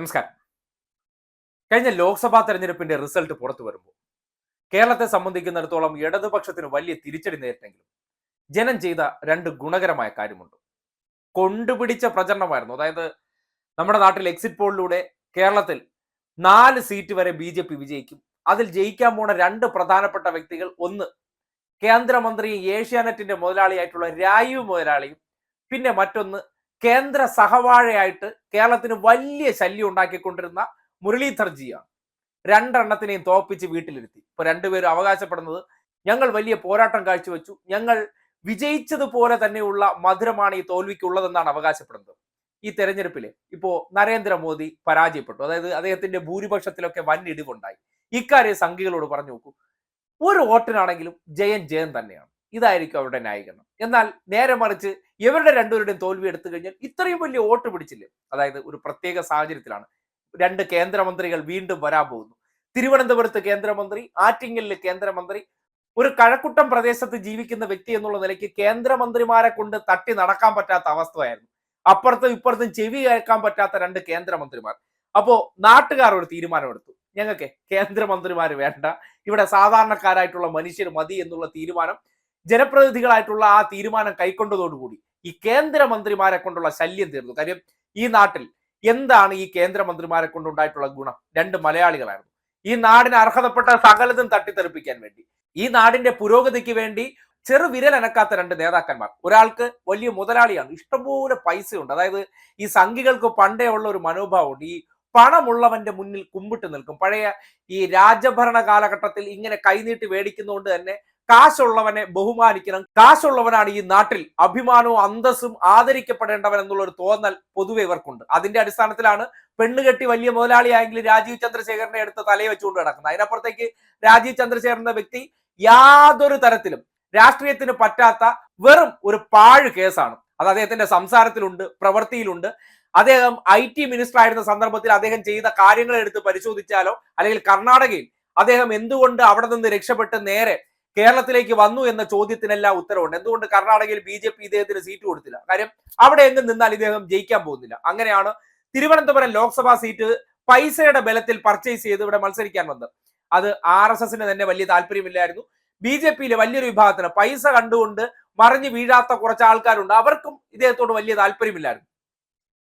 നമസ്കാരം. കഴിഞ്ഞ ലോക്സഭാ തെരഞ്ഞെടുപ്പിന്റെ റിസൾട്ട് പുറത്തു വരുമ്പോൾ കേരളത്തെ സംബന്ധിക്കുന്നിടത്തോളം ഇടതുപക്ഷത്തിന് വലിയ തിരിച്ചടി നേരിട്ടെങ്കിലും ജനം ചെയ്ത രണ്ട് ഗുണകരമായ കാര്യമുണ്ട്. കൊണ്ടുപിടിച്ച പ്രചരണമായിരുന്നു. അതായത് നമ്മുടെ നാട്ടിൽ എക്സിറ്റ് പോളിലൂടെ കേരളത്തിൽ നാല് സീറ്റ് വരെ ബി ജെ പി വിജയിക്കും. അതിൽ ജയിക്കാൻ പോണ രണ്ട് പ്രധാനപ്പെട്ട വ്യക്തികൾ ഒന്ന് കേന്ദ്രമന്ത്രിയും ഏഷ്യാനെറ്റിന്റെ മുതലാളിയായിട്ടുള്ള രായു മുതലാളിയും പിന്നെ മറ്റൊന്ന് കേന്ദ്ര സഹവാഴയായിട്ട് കേരളത്തിന് വലിയ ശല്യം ഉണ്ടാക്കിക്കൊണ്ടിരുന്ന മുരളീധർജിയാണ്. രണ്ടെണ്ണത്തിനെയും തോപ്പിച്ച് വീട്ടിലിരുത്തി. ഇപ്പൊ രണ്ടുപേരും അവകാശപ്പെടുന്നത് ഞങ്ങൾ വലിയ പോരാട്ടം കാഴ്ചവെച്ചു. ഞങ്ങൾ വിജയിച്ചതുപോലെ തന്നെയുള്ള മധുരമാണ് ഈ തോൽവിക്കുള്ളതെന്നാണ് അവകാശപ്പെടുന്നത്. ഈ തെരഞ്ഞെടുപ്പിൽ ഇപ്പോ നരേന്ദ്രമോദി പരാജയപ്പെട്ടു. അതായത് അദ്ദേഹത്തിന്റെ ഭൂരിപക്ഷത്തിലൊക്കെ വൻ ഇടിവുണ്ടായി. ഇക്കാര്യം സംഘികളോട് പറഞ്ഞു നോക്കൂ. ഒരു വോട്ടിനാണെങ്കിലും ജയൻ ജയൻ തന്നെയാണ്. ഇതായിരിക്കും അവരുടെ ന്യായീകരണം. എന്നാൽ നേരെ മറിച്ച് ഇവരുടെ രണ്ടുപേരുടെയും തോൽവി എടുത്തു കഴിഞ്ഞാൽ ഇത്രയും വലിയ വോട്ട് പിടിച്ചില്ലേ? അതായത് ഒരു പ്രത്യേക സാഹചര്യത്തിലാണ്. രണ്ട് കേന്ദ്രമന്ത്രികൾ വീണ്ടും വരാൻ പോകുന്നു. തിരുവനന്തപുരത്ത് കേന്ദ്രമന്ത്രി ആറ്റിങ്ങലിലെ കേന്ദ്രമന്ത്രി ഒരു കഴക്കുട്ടം പ്രദേശത്ത് ജീവിക്കുന്ന വ്യക്തി എന്നുള്ള നിലയ്ക്ക് കേന്ദ്രമന്ത്രിമാരെ കൊണ്ട് തട്ടി നടക്കാൻ പറ്റാത്ത അവസ്ഥയായിരുന്നു. അപ്പുറത്തും ഇപ്പുറത്തും ചെവി കേൾക്കാൻ പറ്റാത്ത രണ്ട് കേന്ദ്രമന്ത്രിമാർ. അപ്പോ നാട്ടുകാർ ഒരു തീരുമാനമെടുത്തു. ഞങ്ങൾക്ക് കേന്ദ്രമന്ത്രിമാർ വേണ്ട. ഇവിടെ സാധാരണക്കാരായിട്ടുള്ള മനുഷ്യർ മതി എന്നുള്ള തീരുമാനം ജനപ്രതിനിധികളായിട്ടുള്ള ആ തീരുമാനം കൈക്കൊണ്ടതോടുകൂടി ഈ കേന്ദ്രമന്ത്രിമാരെ കൊണ്ടുള്ള ശല്യം തീർന്നു. കാര്യം ഈ നാട്ടിൽ എന്താണ് ഈ കേന്ദ്രമന്ത്രിമാരെ കൊണ്ടുണ്ടായിട്ടുള്ള ഗുണം? രണ്ട് മലയാളികളായിരുന്നു. ഈ നാടിന് അർഹതപ്പെട്ട സകലതും തട്ടിത്തെറിപ്പിക്കാൻ വേണ്ടി. ഈ നാടിന്റെ പുരോഗതിക്ക് വേണ്ടി ചെറു വിരൽ അനക്കാത്ത രണ്ട് നേതാക്കന്മാർ. ഒരാൾക്ക് വലിയ മുതലാളിയാണ്. ഇഷ്ടംപോലെ പൈസയുണ്ട്. അതായത് ഈ സംഘികൾക്ക് പണ്ടേ ഉള്ള ഒരു മനോഭാവമുണ്ട്. ഈ പണമുള്ളവന്റെ മുന്നിൽ കുമ്പിട്ട് നിൽക്കും. പഴയ ഈ രാജഭരണ കാലഘട്ടത്തിൽ ഇങ്ങനെ കൈനീട്ടി മേടിക്കുന്നതുകൊണ്ട് തന്നെ കാശുള്ളവനെ ബഹുമാനിക്കണം. കാശുള്ളവനാണ് ഈ നാട്ടിൽ അഭിമാനവും അന്തസ്സും ആദരിക്കപ്പെടേണ്ടവൻ എന്നുള്ള ഒരു തോന്നൽ പൊതുവെ ഇവർക്കുണ്ട്. അതിന്റെ അടിസ്ഥാനത്തിലാണ് പെണ്ണുകെട്ടി വലിയ മുതലാളിയായെങ്കിൽ രാജീവ് ചന്ദ്രശേഖരനെ എടുത്ത് തലയെ വെച്ചുകൊണ്ട് നടക്കുന്നത്. അതിനപ്പുറത്തേക്ക് രാജീവ് ചന്ദ്രശേഖരൻ എന്ന വ്യക്തി യാതൊരു തരത്തിലും രാഷ്ട്രീയത്തിന് പറ്റാത്ത വെറും ഒരു പാഴ് കേസാണ്. അത് അദ്ദേഹത്തിന്റെ സംസാരത്തിലുണ്ട് പ്രവൃത്തിയിലുണ്ട്. അദ്ദേഹം ഐ ടി മിനിസ്റ്റർ ആയിരുന്ന സന്ദർഭത്തിൽ അദ്ദേഹം ചെയ്ത കാര്യങ്ങൾ എടുത്ത് പരിശോധിച്ചാലോ അല്ലെങ്കിൽ കർണാടകയിൽ അദ്ദേഹം എന്തുകൊണ്ട് അവിടെ നിന്ന് രക്ഷപ്പെട്ട് നേരെ കേരളത്തിലേക്ക് വന്നു എന്ന ചോദ്യത്തിനെല്ലാം ഉത്തരവുണ്ട്. എന്തുകൊണ്ട് കർണാടകയിൽ ബി ജെ പി ഇദ്ദേഹത്തിന് സീറ്റ് കൊടുത്തില്ല? കാര്യം അവിടെ എങ്ങും നിന്നാൽ ഇദ്ദേഹം ജയിക്കാൻ പോകുന്നില്ല. അങ്ങനെയാണ് തിരുവനന്തപുരം ലോക്സഭാ സീറ്റ് പൈസയുടെ ബലത്തിൽ പർച്ചേസ് ചെയ്ത് ഇവിടെ മത്സരിക്കാൻ വന്നത്. അത് ആർ എസ് എസിന് തന്നെ വലിയ താല്പര്യമില്ലായിരുന്നു. ബി ജെ പിയിലെ വലിയൊരു വിഭാഗത്തിന് പൈസ കണ്ടുകൊണ്ട് മറിഞ്ഞു വീഴാത്ത കുറച്ച് ആൾക്കാരുണ്ട്. അവർക്കും ഇദ്ദേഹത്തോട് വലിയ താല്പര്യമില്ലായിരുന്നു.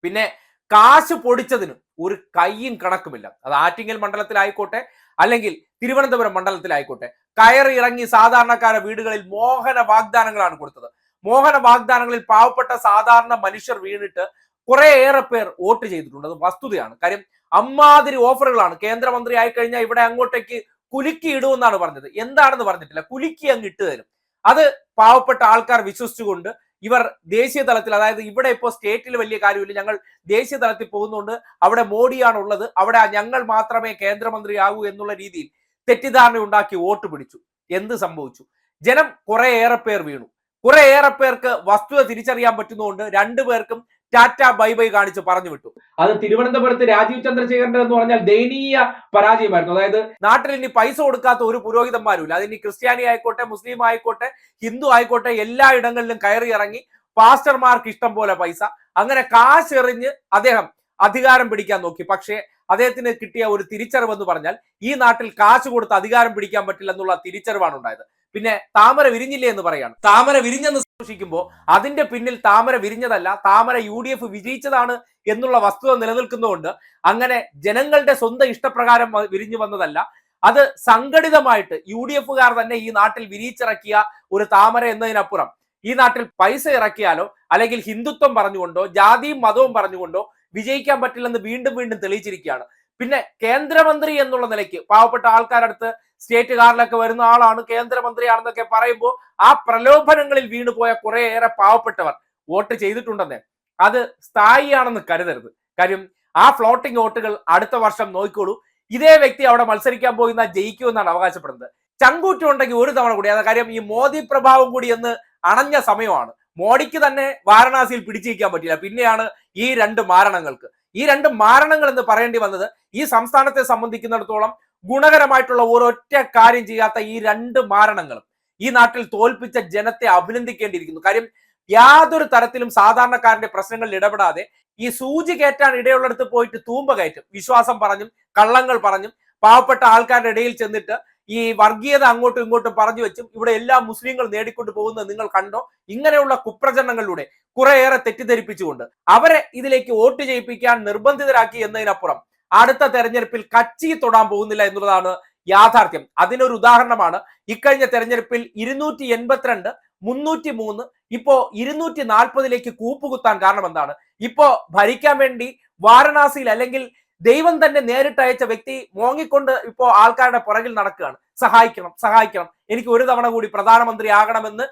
പിന്നെ കാശ് പൊടിച്ചതിന് ഒരു കയ്യും കണക്കുമില്ല. അത് ആറ്റിങ്ങൽ മണ്ഡലത്തിലായിക്കോട്ടെ അല്ലെങ്കിൽ തിരുവനന്തപുരം മണ്ഡലത്തിലായിക്കോട്ടെ. കയറി ഇറങ്ങി സാധാരണക്കാരുടെ വീടുകളിൽ മോഹന വാഗ്ദാനങ്ങളാണ് കൊടുത്തത്. മോഹന വാഗ്ദാനങ്ങളിൽ പാവപ്പെട്ട സാധാരണ മനുഷ്യർ വീണിട്ട് കുറേയേറെ പേർ വോട്ട് ചെയ്തിട്ടുണ്ട്. അത് വസ്തുതയാണ്. കാര്യം അമ്മാതിരി ഓഫറുകളാണ്. കേന്ദ്രമന്ത്രി ആയി കഴിഞ്ഞാൽ ഇവിടെ അങ്ങോട്ടേക്ക് കുലുക്കി ഇടുമെന്നാണ് പറഞ്ഞത്. എന്താണെന്ന് പറഞ്ഞിട്ടില്ല. കുലുക്കി അങ്ങ് ഇട്ട് തരും അത് പാവപ്പെട്ട ആൾക്കാർ വിശ്വസിച്ചുകൊണ്ട് ഇവർ ദേശീയ തലത്തിൽ അതായത് ഇവിടെ ഇപ്പോൾ സ്റ്റേറ്റിൽ വലിയ കാര്യമില്ല. ഞങ്ങൾ ദേശീയ തലത്തിൽ പോകുന്നുണ്ട്. അവിടെ മോഡിയാണ് ഉള്ളത് അവിടെ ഞങ്ങൾ മാത്രമേ കേന്ദ്രമന്ത്രിയാകൂ എന്നുള്ള രീതിയിൽ തെറ്റിദ്ധാരണ ഉണ്ടാക്കി വോട്ട് പിടിച്ചു. എന്ത് സംഭവിച്ചു? ജനം കുറെ ഏറെ പേർ വീണു. കുറെ ഏറെ പേർക്ക് വസ്തുത തിരിച്ചറിയാൻ പറ്റുന്നതുകൊണ്ട് രണ്ടു പേർക്കും ടാറ്റ ബൈ ബൈ കാണിച്ച് പറഞ്ഞു വിട്ടു. അത് തിരുവനന്തപുരത്ത് രാജീവ് ചന്ദ്രശേഖരന്റെ എന്ന് പറഞ്ഞാൽ ദയനീയ പരാജയമായിരുന്നു. അതായത് നാട്ടിൽ ഇനി പൈസ കൊടുക്കാത്ത ഒരു പുരോഹിതന്മാരുമില്ല. അതിനി ക്രിസ്ത്യാനി ആയിക്കോട്ടെ മുസ്ലിം ആയിക്കോട്ടെ ഹിന്ദു ആയിക്കോട്ടെ എല്ലാ ഇടങ്ങളിലും കയറി ഇറങ്ങി പാസ്റ്റർമാർക്ക് ഇഷ്ടം പോലെ പൈസ. അങ്ങനെ കാശെറിഞ്ഞ് അദ്ദേഹം അധികാരം പിടിക്കാൻ നോക്കി. പക്ഷേ അദ്ദേഹത്തിന് കിട്ടിയ ഒരു തിരിച്ചറിവ് എന്ന് പറഞ്ഞാൽ ഈ നാട്ടിൽ കാശ് കൊടുത്ത് അധികാരം പിടിക്കാൻ പറ്റില്ല എന്നുള്ള തിരിച്ചറിവാണ് ഉണ്ടായത്. പിന്നെ താമര വിരിഞ്ഞില്ലേ എന്ന് പറയാണ്. താമര വിരിഞ്ഞെന്ന് സൂക്ഷിക്കുമ്പോൾ അതിന്റെ പിന്നിൽ താമര വിരിഞ്ഞതല്ല താമര യു ഡി എഫ് വിജയിച്ചതാണ് എന്നുള്ള വസ്തുത നിലനിൽക്കുന്നതുകൊണ്ട് അങ്ങനെ ജനങ്ങളുടെ സ്വന്തം ഇഷ്ടപ്രകാരം വിരിഞ്ഞു വന്നതല്ല. അത് സംഘടിതമായിട്ട് യു ഡി എഫുകാർ തന്നെ ഈ നാട്ടിൽ വിരിയിച്ചിറക്കിയ ഒരു താമര എന്നതിനപ്പുറം. ഈ നാട്ടിൽ പൈസ ഇറക്കിയാലോ അല്ലെങ്കിൽ ഹിന്ദുത്വം പറഞ്ഞുകൊണ്ടോ ജാതിയും മതവും പറഞ്ഞുകൊണ്ടോ വിജയിക്കാൻ പറ്റില്ലെന്ന് വീണ്ടും വീണ്ടും തെളിയിച്ചിരിക്കുകയാണ്. പിന്നെ കേന്ദ്രമന്ത്രി എന്നുള്ള നിലയ്ക്ക് പാവപ്പെട്ട ആൾക്കാരടുത്ത് സ്റ്റേറ്റ് കാറിലൊക്കെ വരുന്ന ആളാണ് കേന്ദ്രമന്ത്രിയാണെന്നൊക്കെ പറയുമ്പോൾ ആ പ്രലോഭനങ്ങളിൽ വീണുപോയ കുറേയേറെ പാവപ്പെട്ടവർ വോട്ട് ചെയ്തിട്ടുണ്ടെന്ന്. അത് സ്ഥായിയാണെന്ന് കരുതരുത്. കാര്യം ആ ഫ്ലോട്ടിംഗ് വോട്ടുകൾ അടുത്ത വർഷം നോക്കിക്കോളൂ. ഇതേ വ്യക്തി അവിടെ മത്സരിക്കാൻ പോകുന്ന ജയിക്കുമെന്നാണ് അവകാശപ്പെടുന്നത്. ചങ്കൂറ്റം ഉണ്ടെങ്കിൽ ഒരു തവണ കൂടി. അതാ കാര്യം ഈ മോദി പ്രഭാവം കൂടി എന്ന് അണഞ്ഞ സമയമാണ്. മോഡിക്ക് തന്നെ വാരണാസിയിൽ പിടിച്ചിരിക്കാൻ പറ്റില്ല. പിന്നെയാണ് ഈ രണ്ട് മാരണങ്ങൾക്ക്. ഈ രണ്ട് മാരണങ്ങൾ എന്ന് പറയേണ്ടി വന്നത് ഈ സംസ്ഥാനത്തെ സംബന്ധിക്കുന്നിടത്തോളം ഗുണകരമായിട്ടുള്ള ഒരൊറ്റ കാര്യം ചെയ്യാത്ത ഈ രണ്ട് മാരണങ്ങളും ഈ നാട്ടിൽ തോൽപ്പിച്ച ജനത്തെ അഭിനന്ദിക്കേണ്ടിയിരിക്കുന്നു. കാര്യം യാതൊരു തരത്തിലും സാധാരണക്കാരന്റെ പ്രശ്നങ്ങളിൽ ഇടപെടാതെ ഈ സൂചി കയറ്റാൻ ഇടയുള്ളിടത്ത് പോയിട്ട് തൂമ്പ കയറ്റും. വിശ്വാസം പറഞ്ഞും കള്ളങ്ങൾ പറഞ്ഞും പാവപ്പെട്ട ആൾക്കാരുടെ ഇടയിൽ ചെന്നിട്ട് ഈ വർഗീയത അങ്ങോട്ടും ഇങ്ങോട്ടും പറഞ്ഞു വെച്ചും ഇവിടെ എല്ലാ മുസ്ലിങ്ങൾ നേടിക്കൊണ്ട് പോകുന്നത് നിങ്ങൾ കണ്ടോ? ഇങ്ങനെയുള്ള കുപ്രചരണങ്ങളിലൂടെ കുറെയേറെ തെറ്റിദ്ധരിപ്പിച്ചുകൊണ്ട് അവരെ ഇതിലേക്ക് വോട്ട് ചെയ്യിപ്പിക്കാൻ നിർബന്ധിതരാക്കി എന്നതിനപ്പുറം അടുത്ത തെരഞ്ഞെടുപ്പിൽ കച്ചി തൊടാൻ പോകുന്നില്ല എന്നുള്ളതാണ് യാഥാർത്ഥ്യം. അതിനൊരു ഉദാഹരണമാണ്. ഇക്കഴിഞ്ഞ തെരഞ്ഞെടുപ്പിൽ ഇരുന്നൂറ്റി എൺപത്തിരണ്ട് മുന്നൂറ്റി മൂന്ന് ഇപ്പോ ഇരുന്നൂറ്റി നാൽപ്പതിലേക്ക് കൂപ്പുകുത്താൻ കാരണം എന്താണ്? ഇപ്പോ ഭരിക്കാൻ വേണ്ടി വാരണാസിയിൽ അല്ലെങ്കിൽ ദൈവം തന്നെ നേരിട്ട് അയച്ച വ്യക്തി മോങ്ങിക്കൊണ്ട് ഇപ്പോ ആൾക്കാരുടെ പുറകിൽ നടക്കുകയാണ്. സഹായിക്കണം സഹായിക്കണം. എനിക്ക് ഒരു തവണ കൂടി പ്രധാനമന്ത്രി ആകണമെന്ന്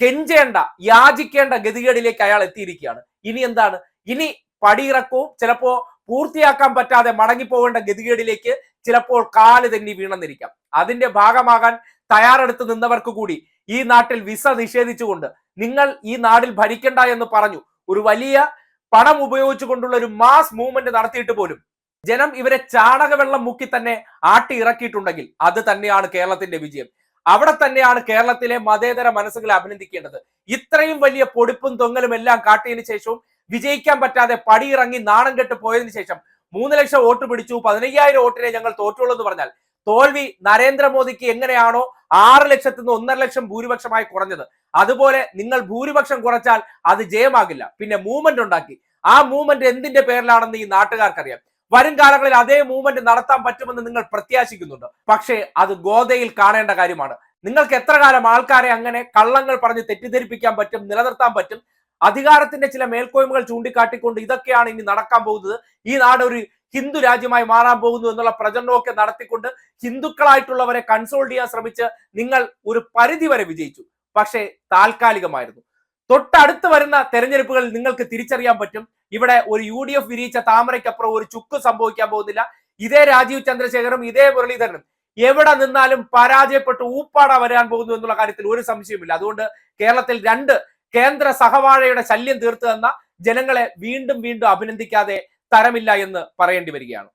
കെഞ്ചേണ്ട യാചിക്കേണ്ട ഗതികേടിലേക്ക് അയാൾ എത്തിയിരിക്കുകയാണ്. ഇനി എന്താണ്? ഇനി പടിയിറക്കവും ചിലപ്പോ പൂർത്തിയാക്കാൻ പറ്റാതെ മടങ്ങിപ്പോകേണ്ട ഗതികേടിലേക്ക് ചിലപ്പോൾ കാൽ തെന്നി വീണെന്നിരിക്കാം. അതിന്റെ ഭാഗമാകാൻ തയ്യാറെടുത്ത് നിന്നവർക്ക് കൂടി ഈ നാട്ടിൽ വിസ നിഷേധിച്ചുകൊണ്ട് നിങ്ങൾ ഈ നാടിൽ ഭരിക്കണ്ട എന്ന് പറഞ്ഞു ഒരു വലിയ പണം ഉപയോഗിച്ചുകൊണ്ടുള്ള ഒരു മാസ് മൂവ്മെന്റ് നടത്തിയിട്ട് പോലും ജനം ഇവരെ ചാണകവെള്ളം മുക്കി തന്നെ ആട്ടി ഇറക്കിയിട്ടുണ്ടെങ്കിൽ അത് തന്നെയാണ് കേരളത്തിന്റെ വിജയം. അവിടെ തന്നെയാണ് കേരളത്തിലെ മതേതര മനസ്സുകളെ അഭിനന്ദിക്കേണ്ടത്. ഇത്രയും വലിയ പൊടിപ്പും തൊങ്ങലും എല്ലാം കാട്ടിയതിനു ശേഷവും വിജയിക്കാൻ പറ്റാതെ പടിയിറങ്ങി നാണം കെട്ട് പോയതിനു ശേഷം മൂന്ന് ലക്ഷം വോട്ട് പിടിച്ചു. പതിനയ്യായിരം വോട്ടിനെ ഞങ്ങൾ തോറ്റുള്ളൂ എന്ന് പറഞ്ഞാൽ തോൽവി നരേന്ദ്രമോദിക്ക് എങ്ങനെയാണോ ആറ് ലക്ഷത്തിൽ നിന്ന് ഒന്നര ലക്ഷം ഭൂരിപക്ഷമായി കുറഞ്ഞത്. അതുപോലെ നിങ്ങൾ ഭൂരിപക്ഷം കുറച്ചാൽ അത് ജയമാകില്ല. പിന്നെ മൂവ്മെന്റ് ഉണ്ടാക്കി. ആ മൂവ്മെന്റ് എന്തിന്റെ പേരിലാണെന്ന് ഈ നാട്ടുകാർക്കറിയാം. വരും കാലങ്ങളിൽ അതേ മൂവ്മെന്റ് നടത്താൻ പറ്റുമെന്ന് നിങ്ങൾ പ്രത്യാശിക്കുന്നുണ്ട്. പക്ഷേ അത് ഗോതയിൽ കാണേണ്ട കാര്യമാണ്. നിങ്ങൾക്ക് എത്ര കാലം ആൾക്കാരെ അങ്ങനെ കള്ളങ്ങൾ പറഞ്ഞ് തെറ്റിദ്ധരിപ്പിക്കാൻ പറ്റും നിലനിർത്താൻ പറ്റും അധികാരത്തിന്റെ ചില മേൽക്കോയ്മകൾ ചൂണ്ടിക്കാട്ടിക്കൊണ്ട് ഇതൊക്കെയാണ് ഇനി നടക്കാൻ പോകുന്നത്. ഈ നാട് ഒരു ഹിന്ദു രാജ്യമായി മാറാൻ പോകുന്നു എന്നുള്ള പ്രചരണമൊക്കെ നടത്തിക്കൊണ്ട് ഹിന്ദുക്കളായിട്ടുള്ളവരെ കൺസോൾ ചെയ്യാൻ ശ്രമിച്ച് നിങ്ങൾ ഒരു പരിധി വരെ വിജയിച്ചു. പക്ഷേ താൽക്കാലികമായിരുന്നു. തൊട്ടടുത്ത് വരുന്ന തെരഞ്ഞെടുപ്പുകളിൽ നിങ്ങൾക്ക് തിരിച്ചറിയാൻ പറ്റും. ഇവിടെ ഒരു യു ഡി എഫ് വിരിയിച്ച താമരയ്ക്കപ്പുറം ഒരു ചുക്ക് സംഭവിക്കാൻ പോകുന്നില്ല. ഇതേ രാജീവ് ചന്ദ്രശേഖറും ഇതേ മുരളീധരനും എവിടെ നിന്നാലും പരാജയപ്പെട്ട് ഊപ്പാട വരാൻ പോകുന്നു എന്നുള്ള കാര്യത്തിൽ ഒരു സംശയമില്ല അതുകൊണ്ട് കേരളത്തിൽ രണ്ട് കേന്ദ്ര സഹവാഴയുടെ ശല്യം തീർത്തു തന്ന ജനങ്ങളെ വീണ്ടും വീണ്ടും അഭിനന്ദിക്കാതെ തരമില്ല എന്ന് പറയേണ്ടി വരികയാണ്.